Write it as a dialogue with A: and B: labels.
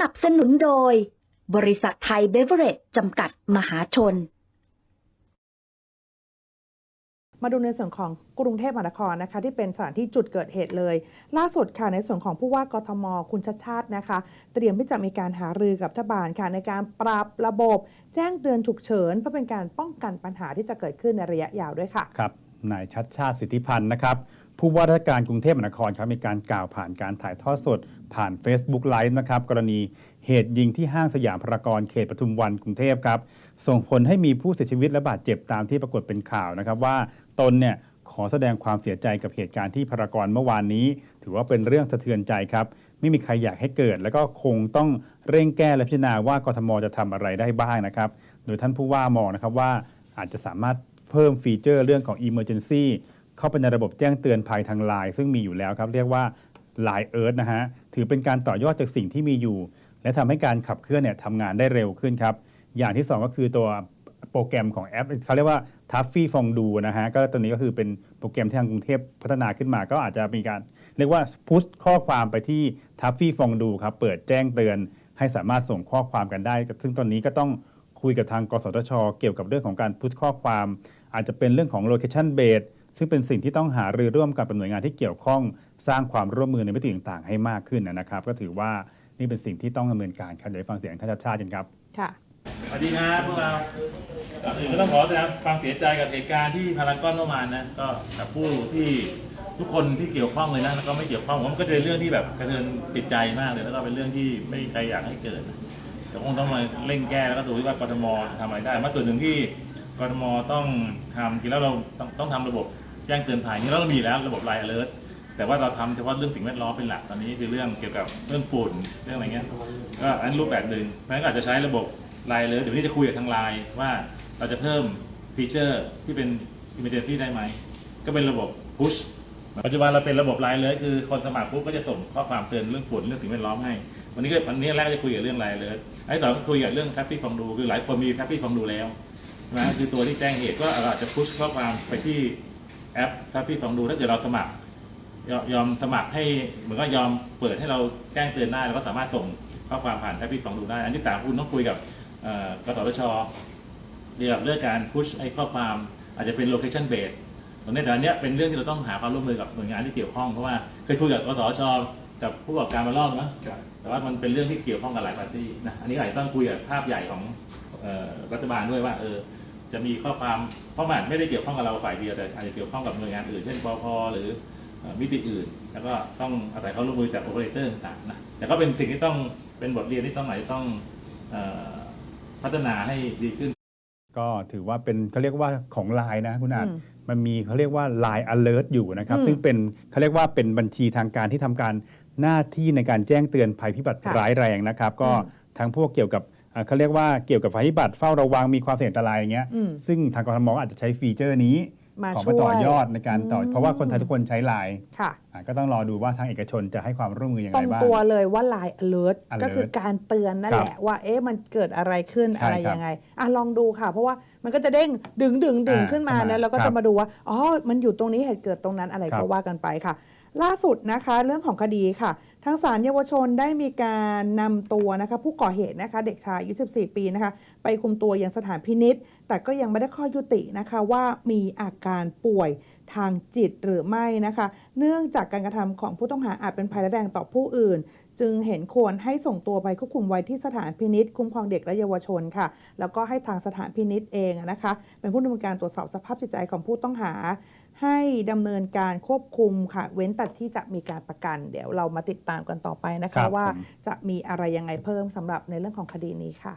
A: นับสนุนโดย บริษัทไทยเบเวอเรจจำกัดมหาชน
B: มาดูในส่วนของกรุงเทพมหานครนะคะ ที่เป็นสถานที่จุดเกิดเหตุเลย ล่าสุดค่ะในส่วนของผู้ว่ากทม คุณชัดชาตินะคะ เตรียมที่จะมีการหารือกับรัฐบาลค่ะในการปรับระบบ แจ้งเตือนฉุกเฉินเพื่อเป็นการป้องกันปัญหาที่จะเกิดขึ้นในระยะยาวด้วยค่ะ
C: ครับนายชัดชาติสิทธิพันธ์นะครับผู้ว่าราชการกรุงเทพมหานครครับมีการกล่าวผ่านการถ่ายทอดสด ผ่าน Facebook Live นะครับกรณีเหตุยิงที่ห้างสยามพารากอนเขตปทุมวันกรุงเทพครับ ส่งผลให้มีผู้เสียชีวิตและบาดเจ็บตามที่ปรากฏเป็นข่าวนะครับว่าตนเนี่ยขอแสดงความเสียใจกับเหตุการณ์ที่พารากอนเมื่อวานนี้ ถือว่าเป็นเรื่องสะเทือนใจครับ ไม่มีใครอยากให้เกิด แล้วก็คงต้องเร่งแก้และพิจารณาว่ากทมจะทำอะไรได้บ้างนะครับ โดยท่านผู้ว่ามองนะครับว่าอาจจะสามารถเพิ่มฟีเจอร์เรื่องของ Emergency เข้าไปในระบบแจ้งเตือนภัยทางไลน์ซึ่งมีอยู่แล้วครับ เรียกว่า Line Earth นะฮะถือเป็นการต่อยอดจากสิ่งที่มีอยู่ และทำให้การขับเคลื่อนเนี่ยทำงานได้เร็วขึ้นครับ อย่างที่ 2 ก็คือตัวโปรแกรมของแอปเขาเรียกว่า t a f f y f o n d o นะฮะก็ตัวนี้ก็คือเป็นโปรแกรมที่ทางกรุงเทพพัฒนาขึ้นมา ก็อาจจะมีการ เรียกว่าพุชข้อความไปที่ t a f f y f o n d o ครับเปิดแจ้งเตือน ให้สามารถส่งข้อความกันได้ ซึ่งตอนนี้ก็ต้องคุยกับทางกสทช เกี่ยวกับเรื่องของการพุชข้อความ อาจจะเป็นเรื่องของ location based ซึ่งเป็นสิ่งที่ต้องหารือร่วมกับหน่วยงานที่เกี่ยวข้อง สร้างความร่วมมือในมิติต่างๆ ให้มากขึ้นนะครับ ก็ถือว่านี่เป็นสิ่งที่ต้องดำเนินการครับเดี๋ยวฟังเสียงท่านชาติชาติกันครับ
B: ค่ะ
D: สวัสดีครับพวกเราก่อนอื่นก็ต้องขอแสดงความเสียใจกับเหตุการณ์ที่พารากอนเมื่อวานนะก็กับผู้ที่ทุกคนที่เกี่ยวข้องเลยนะแล้วก็ไม่เกี่ยวข้องผมว่ามันก็จะเป็นเรื่องที่แบบกระเทือนจิตใจมากเลยแล้วก็เป็นเรื่องที่ไม่มีใครอยากให้เกิดแต่คงต้องมาเร่งแก้แล้วก็ดูว่ากทมทำอะไรได้มาส่วนหนึ่งที่กทมต้องทำทีแล้วเราต้องต้องทำระบบแจ้งเตือนภัยนี่เรามีแล้วระบบไลน์ alert แต่ว่าเราทำเฉพาะเรื่องสิ่งแวดล้อมเป็นหลักตอนนี้คือเรื่องเกี่ยวกับเรื่องฝุ่นเรื่องอะไรเงี้ยก็อันนนรูปแบบหนึ่งเพราะฉะนั้นก็อาจจะใช้ระบบไลน์เลยเดี๋ยวนี้จะคุยกับทางไลน์ว่าเราจะเพิ่มฟีเจอร์ที่เป็น emergency ได้ไหมก็เป็นระบบ push ปัจจุบันเราเป็นระบบไลน์เลยคือคนสมัครปุ๊บก็จะส่งข้อความเตือนเรื่องฝุ่นเรื่องสิ่งแวดล้อมให้ วันนี้ก็วันนี้แรกจะคุยกับเรื่องไลน์เลยไอ้ต่อก็คุยกับเรื่อง traffic ฟองดูคือหลายคนมี traffic ฟองดูแล้ว นะคือตัวที่แจ้งเหตุก็อาจจะ push ข้อความไปที่แอป traffic ฟองดูถ้าเกิดเราสมัคร ยอมยอมสมัครให้เหมือนก็ยอมเปิดให้เราแจ้งเตือนได้แล้วก็สามารถส่งข้อความผ่านแอปพลิเคชันดูได้ อันที่สามคุณต้องคุยกับเอ่อกสทชเกี่ยวกับเรื่องการพุชไอ้ข้อความอาจจะเป็น location based ตรงนี้แต่อันเนี้ยเป็นเรื่องที่เราต้องหาความร่วมมือกับหน่วยงานที่เกี่ยวข้องเพราะว่าเคยคุยกับกสทชกับผู้ประกอบการมารอบนะแต่ว่ามันเป็นเรื่องที่เกี่ยวข้องกับหลายปาร์ตี้นะอันนี้อาจจะต้องคุยกับภาพใหญ่ของเอ่อรัฐบาลด้วยว่าเออจะมีข้อความเพราะมันไม่ได้เกี่ยวข้องกับเราฝ่ายเดียวแต่อาจจะเกี่ยวข้องกับหน่วยงานอื่นเช่นปพหรือเอ่อ มิติอื่น แล้วก็ต้องอาศัยความร่วมมือจากโอเปอเรเตอร์ต่างๆนะแต่ก็เป็นสิ่งที่ต้องเป็นบทเรียนที่ต้องไหนต้องเอ่อพัฒนาให้ดีขึ้น
C: ก็ถือว่าเป็นเขาเรียกว่าของไลน์นะคุณอาจ
B: อืม
C: มันมีเขาเรียกว่า Line Alert อยู่นะครับ
B: อืม
C: ซึ่งเป็นเขาเรียกว่าเป็นบัญชีทางการที่ทำการหน้าที่ในการแจ้งเตือนภัยพิบัติ
B: ค่ะ
C: ร้ายแรงนะครับ ก็
B: อืม
C: ทั้งพวกเกี่ยวกับเอ่อเขาเรียกว่าเกี่ยวกับภัยพิบัติเฝ้าระวังมีความเสี่ยงอันตรายอย่างเงี้ย
B: อืม
C: ซึ่งทางกรทมอาจจะใช้ฟีเจอร์นี้
B: มา
C: ของ
B: ช่
C: มาต่อ
B: วย
C: ยอดในการต่ออ
B: ม
C: เพราะว่าคนไทยทุกคนใช้ไลน์
B: ค่ะ
C: อะก็ต้องรอดูว่าทางเอกชนจะให้ความร่วมมืออย่าง
B: ต
C: ไร
B: รง
C: บ้าง
B: ตัวเลยว่า Line Alert
C: Alert
B: ก็คือการเตือนนั่น
C: ครับ
B: แหละว่าเอ๊ะมันเกิดอะไรขึ้น
C: ใช่
B: อะไร
C: ครับ
B: ยังไงอะลองดูค่ะ เพราะว่ามันก็จะเด้งดึงดึงดึง
C: อ่า
B: ขึ้นมา
C: ขึ้นมา
B: เนี่ยแล้วก็
C: ครั
B: จะ
C: บ
B: มาดูว่าอ๋อมันอยู่ตรงนี้เหตุเกิดตรงนั้นอะไร
C: ครั
B: ก็
C: บ
B: ว่ากันไปค่ะ ล่าสุดนะคะ เรื่องของคดีค่ะ ทางศาลเยาวชนได้มีการนำตัวนะคะผู้ก่อเหตุนะคะเด็กชายอายุ 14 ปีนะคะไปคุมตัวอยังสถานพินิษแต่ก็ยังไม่ได้ข้อยุตินะคะว่ามีอาการป่วยทางจิตหรือไม่นะคะ เนื่องจากการกระทำของผู้ต้องหาอาจเป็นภัยร้ายแรงต่อผู้อื่น จึงเห็นควรให้ส่งตัวไปควบคุมไว้ที่สถานพินิษคุ้มครองเด็กและเยาวชนค่ะ แล้วก็ให้ทางสถานพินิษเองนะคะ เป็นผู้ดำเนินการตรวจสอบสภาพจิตใจของผู้ต้องหา ให้ดำเนินการควบคุมค่ะ เว้นแต่ที่จะมีการประกัน เดี๋ยวเรามาติดตามกันต่อไปนะ
C: ครั
B: คะ
C: บ
B: ว่า
C: ผม
B: จะมีอะไรยังไงเพิ่มสำหรับในเรื่องของคดีนี้ค่ะ